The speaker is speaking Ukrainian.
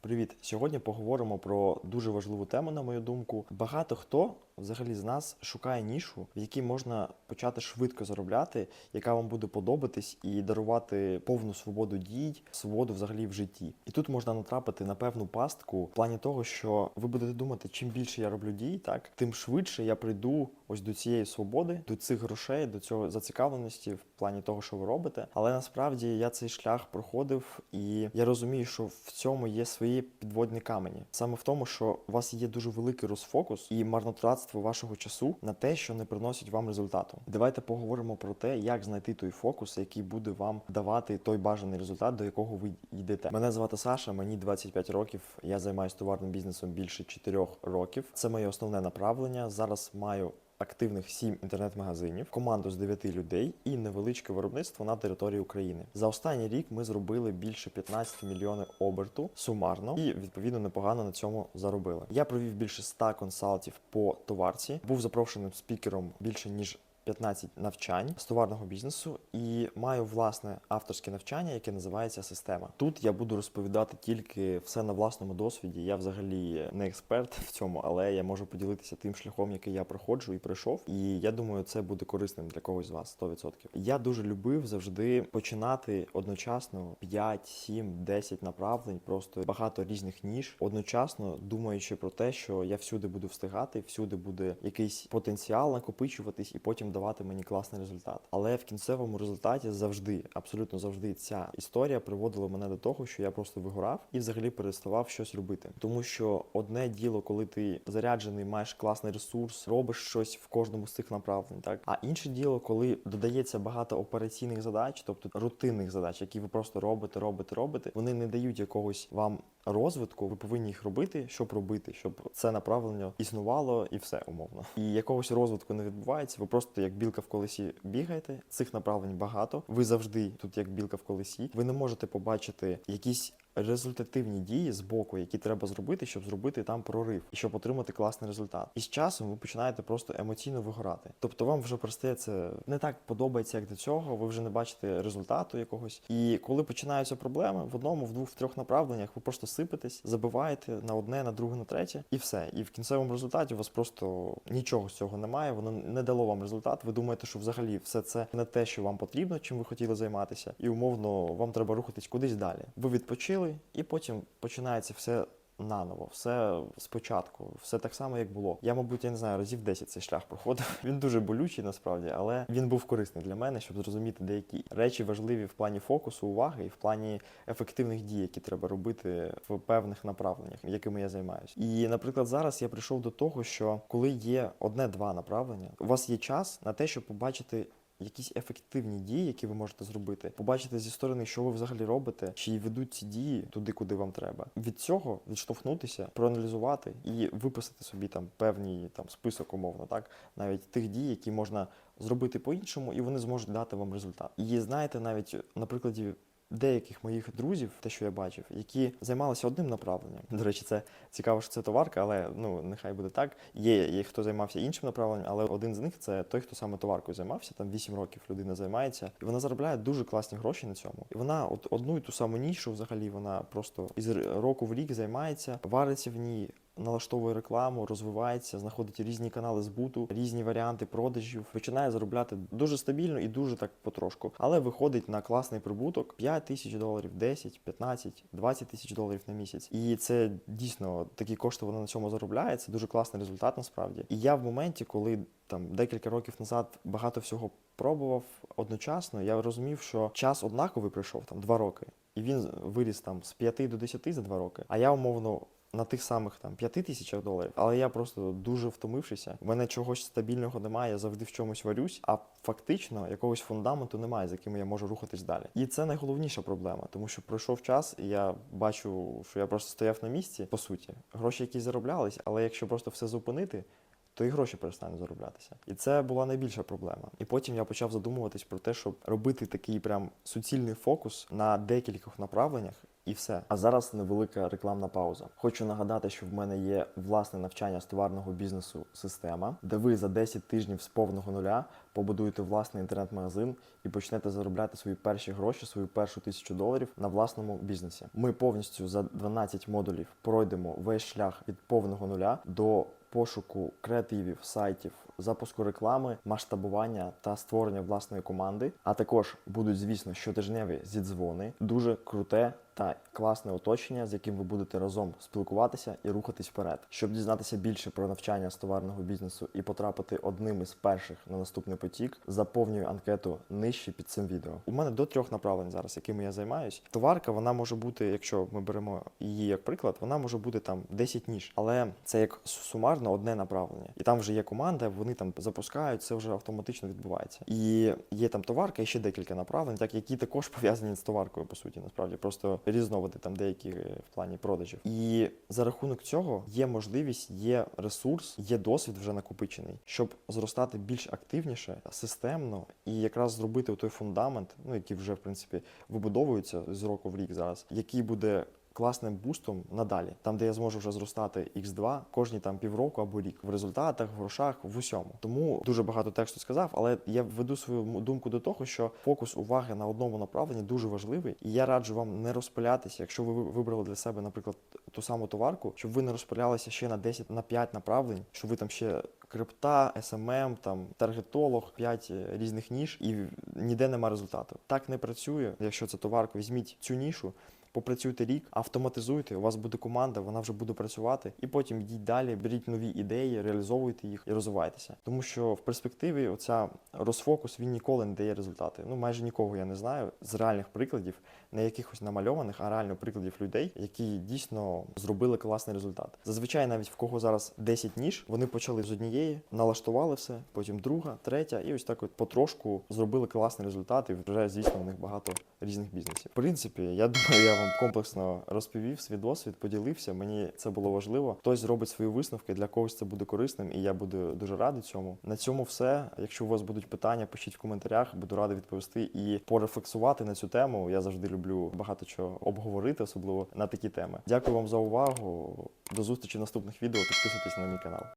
Привіт! Сьогодні поговоримо про дуже важливу тему, на мою думку. Багато хто взагалі з нас шукає нішу, в якій можна почати швидко заробляти, яка вам буде подобатись і дарувати повну свободу дій, свободу взагалі в житті. І тут можна натрапити на певну пастку в плані того, що ви будете думати, чим більше я роблю дій, так тим швидше я прийду ось до цієї свободи, до цих грошей, до цього зацікавленості в плані того, що ви робите. Але насправді я цей шлях проходив, і я розумію, що в цьому є свої підводні камені. Саме в тому, що у вас є дуже великий розфокус і марнотратство вашого часу на те, що не приносить вам результату. Давайте поговоримо про те, як знайти той фокус, який буде вам давати той бажаний результат, до якого ви йдете. Мене звати Саша, мені 25 років. Я займаюся товарним бізнесом більше 4 років. Це моє основне направлення. Зараз маю активних 7 інтернет-магазинів, команду з 9 людей і невеличке виробництво на території України. За останній рік ми зробили більше 15 мільйонів оберту сумарно і відповідно непогано на цьому заробили. Я провів більше 100 консалтів по товарці, був запрошеним спікером більше ніж 15 навчань з товарного бізнесу і маю власне авторське навчання, яке називається система. Тут я буду розповідати тільки все на власному досвіді. Я взагалі не експерт в цьому, але я можу поділитися тим шляхом, який я проходжу і пройшов. І я думаю, це буде корисним для когось з вас 100%. Я дуже любив завжди починати одночасно 5, 7, 10 направлень, просто багато різних ніж, одночасно думаючи про те, що я всюди буду встигати, всюди буде якийсь потенціал накопичуватись і потім давати мені класний результат. Але в кінцевому результаті завжди, абсолютно завжди, ця історія приводила мене до того, що я просто вигорав і взагалі переставав щось робити. Тому що одне діло, коли ти заряджений, маєш класний ресурс, робиш щось в кожному з цих направлень, так а інше діло, коли додається багато операційних задач, тобто рутинних задач, які ви просто робите, робите, робите, вони не дають якогось вам розвитку. Ви повинні їх робити, щоб робити, щоб це направлення існувало і все умовно. І якогось розвитку не відбувається. Ви просто як білка в колесі бігаєте. Цих направлень багато. Ви завжди тут як білка в колесі. Ви не можете побачити якісь. Результативні дії з боку, які треба зробити, щоб зробити там прорив і щоб отримати класний результат. І з часом ви починаєте просто емоційно вигорати. Тобто вам вже це не так подобається, як до цього. Ви вже не бачите результату якогось. І коли починаються проблеми в одному, в двох, в трьох направленнях, ви просто сипетесь, забиваєте на одне, на друге, на третє, і все. І в кінцевому результаті у вас просто нічого з цього немає. Воно не дало вам результат. Ви думаєте, що взагалі все це не те, що вам потрібно, чим ви хотіли займатися, і умовно вам треба рухатись кудись далі. Ви відпочили, і потім починається все. Наново, все спочатку, все так само, як було. Я, мабуть, я не знаю, разів 10 цей шлях проходив. Він дуже болючий насправді, але він був корисний для мене, щоб зрозуміти деякі речі важливі в плані фокусу, уваги і в плані ефективних дій, які треба робити в певних направленнях, якими я займаюся. І, наприклад, зараз я прийшов до того, що коли є одне-два направлення, у вас є час на те, щоб побачити якісь ефективні дії, які ви можете зробити, побачити зі сторони, що ви взагалі робите, чи ведуть ці дії туди, куди вам треба. Від цього відштовхнутися, проаналізувати і виписати собі там певний там список, умовно, так навіть тих дій, які можна зробити по-іншому, і вони зможуть дати вам результат. І знаєте, навіть на прикладі. Деяких моїх друзів, те, що я бачив, які займалися одним направленням. До речі, це цікаво, що це товарка, але ну нехай буде так. Є, є хто займався іншим направленням, але один з них це той, хто саме товаркою займався. Там 8 років людина займається, і вона заробляє дуже класні гроші на цьому. І вона от одну і ту саму нішу, взагалі, вона просто із року в рік займається, вариться в ній налаштовує рекламу, розвивається, знаходить різні канали збуту, різні варіанти продажів, починає заробляти дуже стабільно і дуже так потрошку, але виходить на класний прибуток 5 тисяч доларів, 10, 15, 20 тисяч доларів на місяць. І це дійсно такі кошти вона на цьому заробляє. Це дуже класний результат насправді. І я в моменті, коли там декілька років назад багато всього пробував одночасно, я розумів, що час однаковий пройшов там два роки, і він виріс там з 5 до 10 за два роки. А я умовно на тих самих там 5 тисячах доларів, але я просто дуже втомившися. У мене чогось стабільного немає, я завжди в чомусь варюсь, а фактично якогось фундаменту немає, з яким я можу рухатись далі. І це найголовніша проблема, тому що пройшов час, і я бачу, що я просто стояв на місці, по суті. Гроші, які зароблялись, але якщо просто все зупинити. То і гроші перестануть зароблятися, і це була найбільша проблема. І потім я почав задумуватись про те, щоб робити такий прям суцільний фокус на декількох направленнях, і все. А зараз невелика рекламна пауза. Хочу нагадати, що в мене є власне навчання з товарного бізнесу система, де ви за 10 тижнів з повного нуля побудуєте власний інтернет-магазин і почнете заробляти свої перші гроші, свою першу тисячу доларів на власному бізнесі. Ми повністю за 12 модулів пройдемо весь шлях від повного нуля до пошуку креативів, сайтів, запуску реклами, масштабування та створення власної команди. А також будуть, звісно, щотижневі зідзвони, дуже круте та класне оточення, з яким ви будете разом спілкуватися і рухатись вперед. Щоб дізнатися більше про навчання з товарного бізнесу і потрапити одним із перших на наступний потік, заповнюю анкету нижче під цим відео. У мене до трьох направлень зараз, якими я займаюсь. Товарка вона може бути, якщо ми беремо її як приклад, вона може бути там 10 ніж, але це як сумарно одне направлення. І там вже є команда, вони там запускають, це вже автоматично відбувається. І є там товарка і ще декілька направлень, так які також пов'язані з товаркою, по суті, насправді просто різновиди там деякі е, в плані продажів. І за рахунок цього є можливість, є ресурс, є досвід вже накопичений, щоб зростати більш активніше, системно і якраз зробити той фундамент, ну який вже в принципі вибудовується з року в рік зараз, який буде. Класним бустом надалі, там, де я зможу вже зростати x2 кожні там півроку або рік в результатах, в грошах, в усьому. Тому дуже багато тексту сказав, але я веду свою думку до того, що фокус уваги на одному направленні дуже важливий, і я раджу вам не розпилятися, якщо ви ви- вибрали для себе, наприклад, ту саму товарку, щоб ви не розпилялися ще на 10, на 5 направлень, щоб ви там ще крипта, СММ, там таргетолог, 5 різних ніж, і ніде нема результату. Так не працює. Якщо це товарка, візьміть цю нішу. Попрацюйте рік, автоматизуйте, у вас буде команда, вона вже буде працювати, і потім йдіть далі, беріть нові ідеї, реалізовуйте їх і розвивайтеся. Тому що в перспективі оця розфокус він ніколи не дає результати. Ну майже нікого я не знаю з реальних прикладів, не якихось намальованих, а реально прикладів людей, які дійсно зробили класний результат. Зазвичай, навіть в кого зараз 10 ніж, вони почали з однієї, налаштували все, потім друга, третя, і ось так от потрошку зробили класний результат, і вже звісно у них багато різних бізнесів. В принципі, я думаю, я вам комплексно розповів свій досвід, поділився. Мені це було важливо. Хтось зробить свої висновки, для когось це буде корисним, і я буду дуже радий цьому. На цьому все. Якщо у вас будуть питання, пишіть в коментарях, буду радий відповісти і порефлексувати на цю тему. Я завжди люблю багато чого обговорити, особливо на такі теми. Дякую вам за увагу. До зустрічі в наступних відео. Підписуйтесь на мій канал.